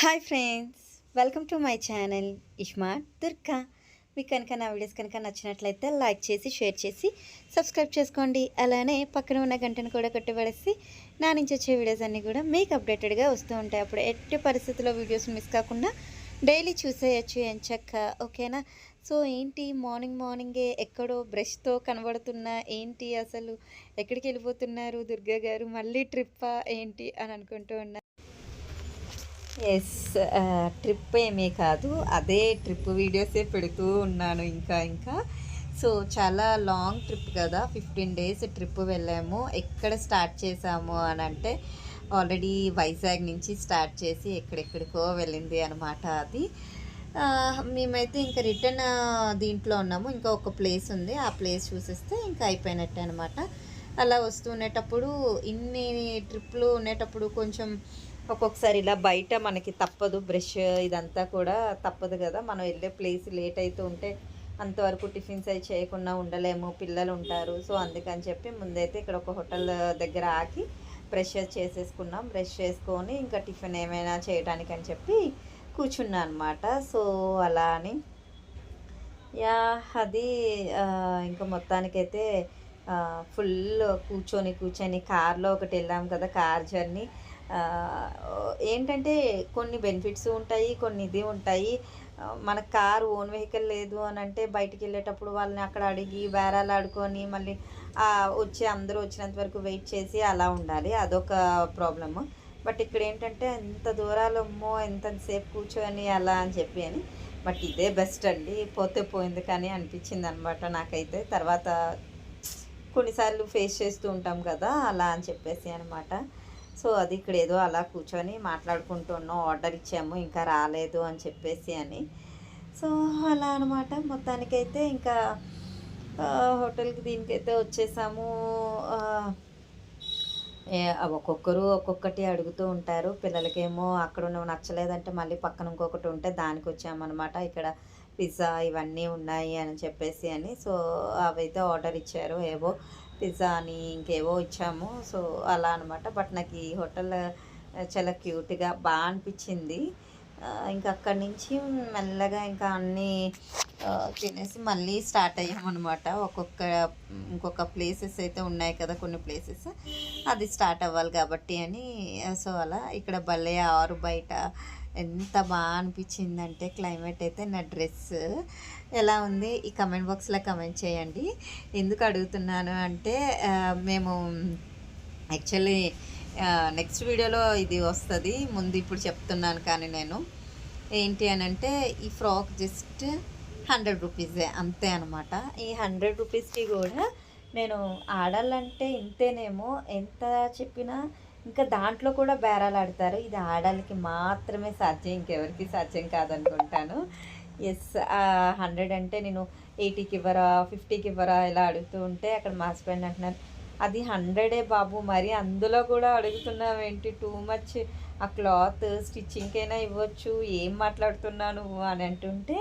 Hi friends welcome to my channel iSmart Durga. మీకు కనుక నా వీడియోస్ కనుక నచ్చినట్లయితే లైక్ చేసి షేర్ చేసి సబ్స్క్రైబ్ చేసుకోండి. అలానే పక్కన ఉన్న గంటను కూడా కొట్టిపడేసి నా నుంచి వచ్చే వీడియోస్ అన్నీ కూడా మీకు అప్డేటెడ్గా వస్తూ ఉంటాయి. అప్పుడు ఎట్టి పరిస్థితుల్లో వీడియోస్ మిస్ కాకుండా డైలీ చూసేయచ్చు ఎంచక్క ఓకేనా? సో ఏంటి మార్నింగ్ మార్నింగే ఎక్కడో బ్రష్తో కనబడుతున్నా ఏంటి అసలు? ఎక్కడికి వెళ్ళిపోతున్నారు దుర్గా గారు? మళ్ళీ ట్రిప్పా ఏంటి? అని అనుకుంటూ ఉన్నా ఎస్ ట్రిప్ ఏమీ కాదు. అదే ట్రిప్ వీడియోసే పెడుతూ ఉన్నాను ఇంకా ఇంకా. సో చాలా లాంగ్ ట్రిప్ కదా. ఫిఫ్టీన్ డేస్ ట్రిప్ వెళ్ళాము. ఎక్కడ స్టార్ట్ చేసాము అని అంటే ఆల్రెడీ వైజాగ్ నుంచి స్టార్ట్ చేసి ఎక్కడెక్కడికో వెళ్ళింది అనమాట అది. మేమైతే ఇంకా రిటర్న్ దీంట్లో ఉన్నాము. ఇంకా ఒక ప్లేస్ ఉంది. ఆ ప్లేస్ చూసేస్తే ఇంకా అయిపోయినట్టే అనమాట అలా వస్తూ ఉండేటప్పుడు ఇన్ని ట్రిప్లు ఉండేటప్పుడు కొంచెం ఒక్కొక్కసారి ఇలా బయట మనకి తప్పదు బ్రష్ ఇదంతా కూడా తప్పదు కదా. మనం వెళ్ళే ప్లేస్ లేట్ అవుతూ ఉంటే అంతవరకు టిఫిన్స్ అవి చేయకుండా ఉండలేము పిల్లలు ఉంటారు. సో అందుకని చెప్పి ముందైతే ఇక్కడ ఒక హోటల్ దగ్గర ఆకి బ్రష్ చేసేసుకున్నాం. బ్రష్ చేసుకొని ఇంకా టిఫిన్ ఏమైనా చేయడానికి అని చెప్పి కూర్చున్నా అనమాట సో అలా అని. యా అది ఇంకా మొత్తానికైతే ఫుల్ కూర్చొని కూర్చొని కార్లో ఒకటి వెళ్ళాం కదా కార్ జర్నీ. ఏంటంటే కొన్ని బెనిఫిట్స్ ఉంటాయి కొన్ని ఇది ఉంటాయి. మన కార్ ఓన్ వెహికల్ లేదు అని అంటే బయటికి వెళ్ళేటప్పుడు వాళ్ళని అక్కడ అడిగి బేరాలు ఆడుకొని మళ్ళీ వచ్చే వచ్చి అందరూ వచ్చినంత వరకు వెయిట్ చేసి అలా ఉండాలి. అదొక ప్రాబ్లమ్. బట్ ఇక్కడ ఏంటంటే ఎంత దూరాలు అమ్మో ఎంతసేపు కూర్చొని అలా అని చెప్పి అని. బట్ ఇదే బెస్ట్ అండి. పోతే పోయింది కానీ అనిపించింది అనమాట నాకైతే. తర్వాత కొన్నిసార్లు ఫేస్ చేస్తూ ఉంటాం కదా అలా అని చెప్పేసి అనమాట సో అది ఇక్కడ ఏదో అలా కూర్చొని మాట్లాడుకుంటున్నాం ఆర్డర్ ఇచ్చాము ఇంకా రాలేదు అని చెప్పేసి అని. సో అలా అనమాట మొత్తానికైతే ఇంకా హోటల్కి దీనికైతే వచ్చేసాము. ఒక్కొక్కరు ఒక్కొక్కటి అడుగుతూ ఉంటారు. పిల్లలకేమో అక్కడ ఉన్నవి నచ్చలేదంటే మళ్ళీ పక్కన ఇంకొకటి ఉంటే దానికి వచ్చామన్నమాట. ఇక్కడ పిజ్జా ఇవన్నీ ఉన్నాయి అని చెప్పేసి అని. సో అవైతే ఆర్డర్ ఇచ్చారు ఏవో. పిజ్జా అని ఇంకేవో ఇచ్చాము. సో అలా అనమాట బట్ నాకు ఈ హోటల్ చాలా క్యూట్గా బాగా అనిపించింది. ఇంకా అక్కడి నుంచి మెల్లగా ఇంకా అన్నీ తినేసి మళ్ళీ స్టార్ట్ అయ్యామన్నమాట. ఒక్కొక్క ఇంకొక ప్లేసెస్ అయితే ఉన్నాయి కదా కొన్ని ప్లేసెస్. అది స్టార్ట్ అవ్వాలి కాబట్టి అని. సో అలా ఇక్కడ భలే ఆరు బయట ఎంత బాగా అనిపించిందంటే క్లైమేట్ అయితే నా డ్రెస్. ఎలా ఉంది? ఈ కమెంట్ బాక్స్లో కమెంట్ చేయండి. ఎందుకు అడుగుతున్నాను అంటే మేము యాక్చువల్లీ నెక్స్ట్ వీడియోలో ఇది వస్తుంది. ముందు ఇప్పుడు చెప్తున్నాను కానీ నేను. ఏంటి అని అంటే ఈ ఫ్రాక్ జస్ట్ హండ్రెడ్ రూపీసే అంతే అనమాట ఈ హండ్రెడ్ రూపీస్కి కూడా నేను ఆడాలంటే ఇంతేనేమో ఎంత చెప్పినా ఇంకా దాంట్లో కూడా బేరాలు ఆడతారు. ఇది ఆడాలకి మాత్రమే సాధ్యం ఇంకెవరికి సాధ్యం కాదనుకుంటాను. ఎస్ హండ్రెడ్ అంటే నేను ఎయిటీకి ఇవ్వరా ఫిఫ్టీకి ఇవ్వరా ఇలా అడుగుతూ ఉంటే అక్కడ మా హస్బెండ్ అంటున్నారు అది హండ్రెడే బాబు మరి అందులో కూడా అడుగుతున్నావు ఏంటి? టూ మచ్ ఆ క్లాత్ స్టిచ్చింగ్కైనా ఇవ్వచ్చు ఏం మాట్లాడుతున్నావు నువ్వు? అని అంటుంటే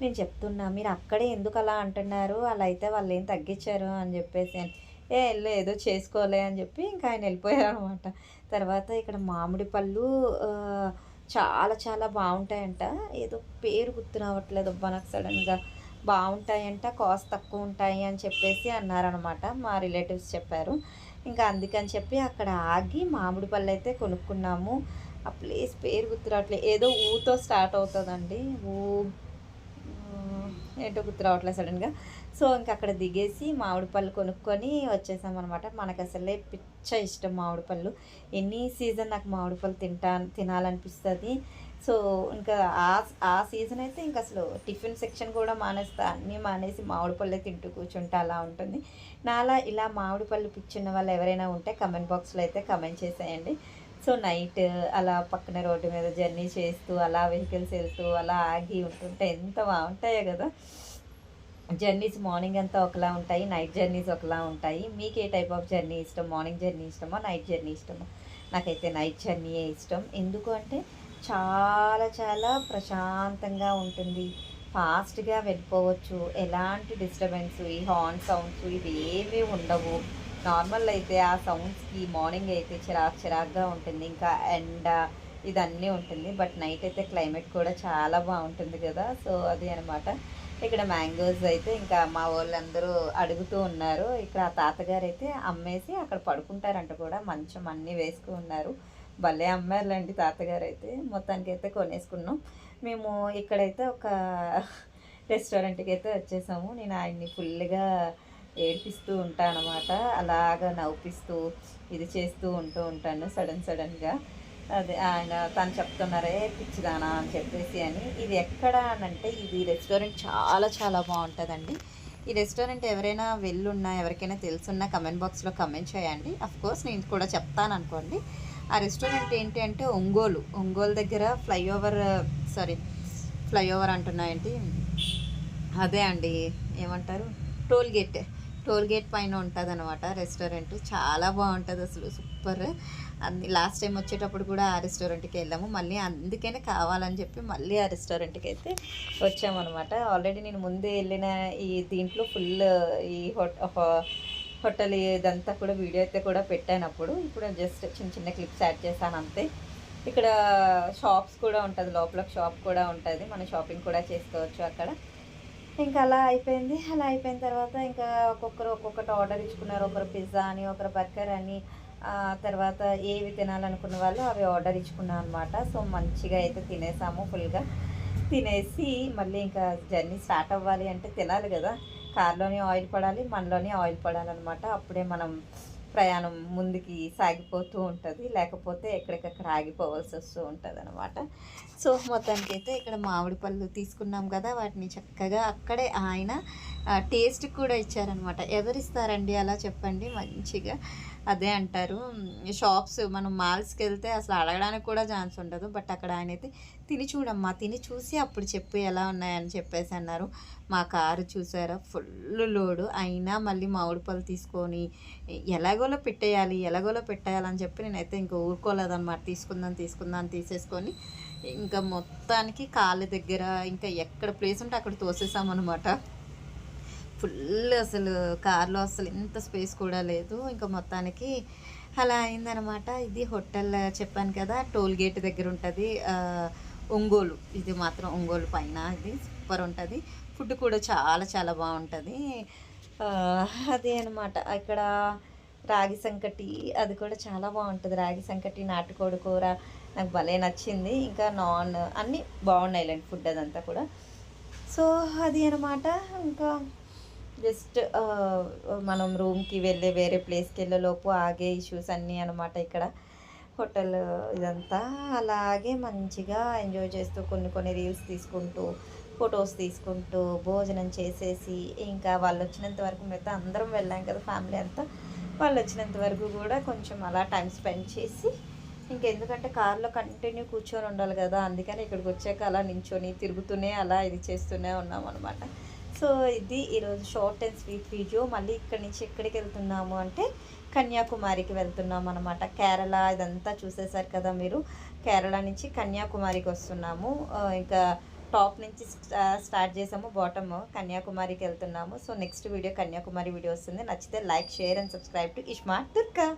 నేను చెప్తున్నా మీరు అక్కడే ఎందుకు అలా అంటున్నారు? అలా అయితే వాళ్ళు ఏం తగ్గించారు? అని చెప్పేసి అని. ఏ ఏదో చేసుకోలే అని చెప్పి ఇంకా ఆయన వెళ్ళిపోయారు అనమాట తర్వాత ఇక్కడ మామిడి పళ్ళు చాలా చాలా బాగుంటాయంట. ఏదో పేరు గుర్తు రావట్లేదు అబ్బా నాకు సడన్గా. బాగుంటాయంట కాస్ట్ తక్కువ ఉంటాయి అని చెప్పేసి అన్నారనమాట. మా రిలేటివ్స్ చెప్పారు. ఇంకా అందుకని చెప్పి అక్కడ ఆగి మామిడి పళ్ళు అయితే కొనుక్కున్నాము. ఆ ప్లేస్ పేరు గుర్తురావట్లేదు ఏదో ఊతో స్టార్ట్ అవుతుందండి. ఊ ఏంటో గుర్తు రావట్లేదు సడన్గా. సో ఇంకా అక్కడ దిగేసి మామిడి పళ్ళు కొనుక్కొని వచ్చేసామన్నమాట. మనకు అసలే పిచ్చ ఇష్టం మామిడి పళ్ళు. సీజన్ నాకు మామిడి పళ్ళు తింటా తినాలనిపిస్తుంది. సో ఇంకా ఆ ఆ సీజన్ అయితే ఇంకా అసలు టిఫిన్ సెక్షన్ కూడా మానేస్తా. అన్నీ మానేసి మామిడి పళ్ళే తింటూ కూర్చుంటే అలా ఉంటుంది. నాలా ఇలా మామిడి పళ్ళు పిచ్చున్న వాళ్ళు ఎవరైనా ఉంటే కమెంట్ బాక్స్లో అయితే కమెంట్ చేసేయండి. సో నైట్ అలా పక్కన రోడ్డు మీద జర్నీ చేస్తూ అలా వెహికల్స్ వెళ్తూ అలా ఆగి ఉంటుంటే ఎంత బాగుంటాయో కదా. జర్నీస్ మార్నింగ్ అంతా ఒకలా ఉంటాయి నైట్ జర్నీస్ ఒకలా ఉంటాయి. మీకు ఏ టైప్ ఆఫ్ జర్నీ ఇష్టం? మార్నింగ్ జర్నీ ఇష్టమా? నైట్ జర్నీ ఇష్టమా? నాకైతే నైట్ జర్నీయే ఇష్టం. ఎందుకు అంటే చాలా చాలా ప్రశాంతంగా ఉంటుంది. ఫాస్ట్గా వెళ్ళిపోవచ్చు. ఎలాంటి డిస్టర్బెన్స్ ఈ హార్న్ సౌండ్స్ ఇవి ఏమీ ఉండవు. నార్మల్ అయితే ఆ సౌండ్స్కి మార్నింగ్ అయితే చిరాకు చిరాకుగా ఉంటుంది. ఇంకా ఎండ ఇదన్నీ ఉంటుంది. బట్ నైట్ అయితే క్లైమేట్ కూడా చాలా బాగుంటుంది కదా. సో అది అనమాట ఇక్కడ మ్యాంగోస్ అయితే ఇంకా మా వాళ్ళందరూ అడుగుతూ ఉన్నారు. ఇక్కడ ఆ తాతగారు అయితే అమ్మేసి అక్కడ పడుకుంటారంట కూడా. మంచం అన్నీ వేసుకు ఉన్నారు. భలే అమ్మారులేండి తాతగారు అయితే మొత్తానికి అయితే కొనేసుకున్నాం. మేము ఇక్కడైతే ఒక రెస్టారెంట్కి అయితే వచ్చేసాము. నేను ఆయన్ని ఫుల్గా ఏడిపిస్తూ ఉంటాను అనమాట నవ్విస్తూ ఇది చేస్తూ ఉంటూ ఉంటాను సడన్ సడన్గా. అదే ఆయన తను చెప్తున్నారే పిచ్చిదానా అని చెప్పేసి అని. ఇది ఎక్కడ అని అంటే ఇది రెస్టారెంట్ చాలా చాలా బాగుంటుందండి. ఈ రెస్టారెంట్ ఎవరైనా వెళ్ళున్నా ఎవరికైనా తెలుసున్నా కమెంట్ బాక్స్లో కమెంట్ చేయండి. కోర్స్ నేను కూడా చెప్తాను అనుకోండి ఆ రెస్టారెంట్ ఏంటి అంటే ఒంగోలు. ఒంగోలు దగ్గర ఫ్లైఓవర్ సారీ ఫ్లైఓవర్ అంటున్నా ఏంటి? అదే అండి ఏమంటారు? టోల్ గేట్ టోల్ గేట్ పైన ఉంటుంది అనమాట రెస్టారెంట్. చాలా బాగుంటుంది అసలు సూపర్. అన్ని లాస్ట్ టైం వచ్చేటప్పుడు కూడా ఆ రెస్టారెంట్కి వెళ్ళాము. మళ్ళీ అందుకనే కావాలని చెప్పి మళ్ళీ ఆ రెస్టారెంట్కి అయితే వచ్చామన్నమాట. ఆల్రెడీ నేను ముందే వెళ్ళిన ఈ దీంట్లో ఫుల్ ఈ హోటల్ ఇదంతా కూడా వీడియో అయితే కూడా పెట్టాను అప్పుడు ఇప్పుడు జస్ట్ చిన్న చిన్న క్లిప్స్ యాడ్ చేశాను అంతే. ఇక్కడ షాప్స్ కూడా ఉంటుంది లోపల షాప్ కూడా ఉంటుంది. మన షాపింగ్ కూడా చేసుకోవచ్చు అక్కడ. ఇంకా అలా అయిపోయింది. అలా అయిపోయిన తర్వాత ఇంకా ఒక్కొక్కరు ఒక్కొక్కటి ఆర్డర్ ఇచ్చుకున్నారు. ఒకరు పిజ్జా అని ఒకరు బర్గర్ అని. తర్వాత ఏవి తినాలనుకున్న వాళ్ళు అవి ఆర్డర్ ఇచ్చుకున్నాం అనమాట సో మంచిగా అయితే తినేసాము ఫుల్గా తినేసి మళ్ళీ ఇంకా జర్నీ స్టార్ట్ అవ్వాలి అంటే తినాలి కదా. కార్లోనే ఆయిల్ పడాలి మనలోనే ఆయిల్ పడాలన్నమాట. అప్పుడే మనం ప్రయాణం ముందుకి సాగిపోతూ ఉంటుంది. లేకపోతే ఎక్కడికక్కడ ఆగిపోవాల్సి వస్తూ ఉంటుంది అనమాట సో మొత్తానికి అయితే ఇక్కడ మామిడి పళ్ళు తీసుకున్నాం కదా వాటిని చక్కగా అక్కడే ఆయన టేస్ట్ కూడా ఇచ్చారనమాట ఎవరిస్తారండి? అలా చెప్పండి మంచిగా. అదే అంటారు. షాప్స్ మనం మాల్స్కి వెళ్తే అసలు అడగడానికి కూడా ఛాన్స్ ఉండదు. బట్ అక్కడ ఆయన అయితే తిని చూడమ్మా తిని చూసి అప్పుడు చెప్పు ఎలా ఉన్నాయని చెప్పేసి అన్నారు. మా కారు చూసారా? Full load. అయినా మళ్ళీ మామిడి పళ్ళు తీసుకొని ఎలాగోలో పెట్టేయాలి ఎలాగోలో పెట్టేయాలని చెప్పి నేనైతే ఇంకా ఊరుకోలేదన్నమాట. తీసుకుందాం తీసుకుందాం తీసేసుకొని ఇంకా మొత్తానికి కాళ్ళ దగ్గర ఇంకా ఎక్కడ ప్లేస్ ఉంటే అక్కడ తోసేసామన్నమాట. ఫుల్ అసలు కార్లో అసలు ఇంత స్పేస్ కూడా లేదు. ఇంకా మొత్తానికి అలా అయిందనమాట. ఇది హోటల్ చెప్పాను కదా టోల్ గేట్ దగ్గర ఉంటుంది. ఒంగోలు. ఇది మాత్రం ఒంగోలు పైన. ఇది సూపర్ ఉంటుంది. ఫుడ్ కూడా చాలా చాలా బాగుంటుంది. అదే అనమాట ఇక్కడ రాగి సంకటి అది కూడా చాలా బాగుంటుంది. రాగి సంకటి నాటుకోడి కూర నాకు భలే నచ్చింది. ఇంకా నాన్ అన్నీ బాగున్నాయి ఫుడ్ అదంతా కూడా. సో అది అనమాట ఇంకా జస్ట్ మనం రూమ్కి వెళ్ళే వేరే ప్లేస్కి వెళ్ళేలోపు ఆగే ఇష్యూస్ అన్నీ అనమాట ఇక్కడ. హోటల్ ఇదంతా. అలాగే మంచిగా ఎంజాయ్ చేస్తూ కొన్ని కొన్ని రీల్స్ తీసుకుంటూ ఫొటోస్ తీసుకుంటూ భోజనం చేసేసి ఇంకా వాళ్ళు వచ్చినంత వరకు మిగతా అందరం వెళ్ళాం కదా ఫ్యామిలీ అంతా. వాళ్ళు వచ్చినంత వరకు కూడా కొంచెం అలా టైం స్పెండ్ చేసి ఇంకెందుకంటే కార్లో కంటిన్యూ కూర్చొని ఉండాలి కదా అందుకని ఇక్కడికి వచ్చాక అలా నించొని తిరుగుతూనే అలా ఇది చేస్తూనే ఉన్నాం అనమాట సో ఇది ఈరోజు షార్ట్ అండ్ స్వీట్ వీడియో. మళ్ళీ ఇక్కడి నుంచి ఎక్కడికి వెళ్తున్నాము అంటే కన్యాకుమారికి వెళ్తున్నాం అనమాట కేరళ ఇదంతా చూసేశారు కదా మీరు. కేరళ నుంచి కన్యాకుమారికి వస్తున్నాము. ఇంకా టాప్ నుంచి స్టార్ట్ చేసాము బాటమ్ కన్యాకుమారికి వెళ్తున్నాము. So next video Kanyakumari video వస్తుంది. నచ్చితే like share and subscribe to iSmart Durga.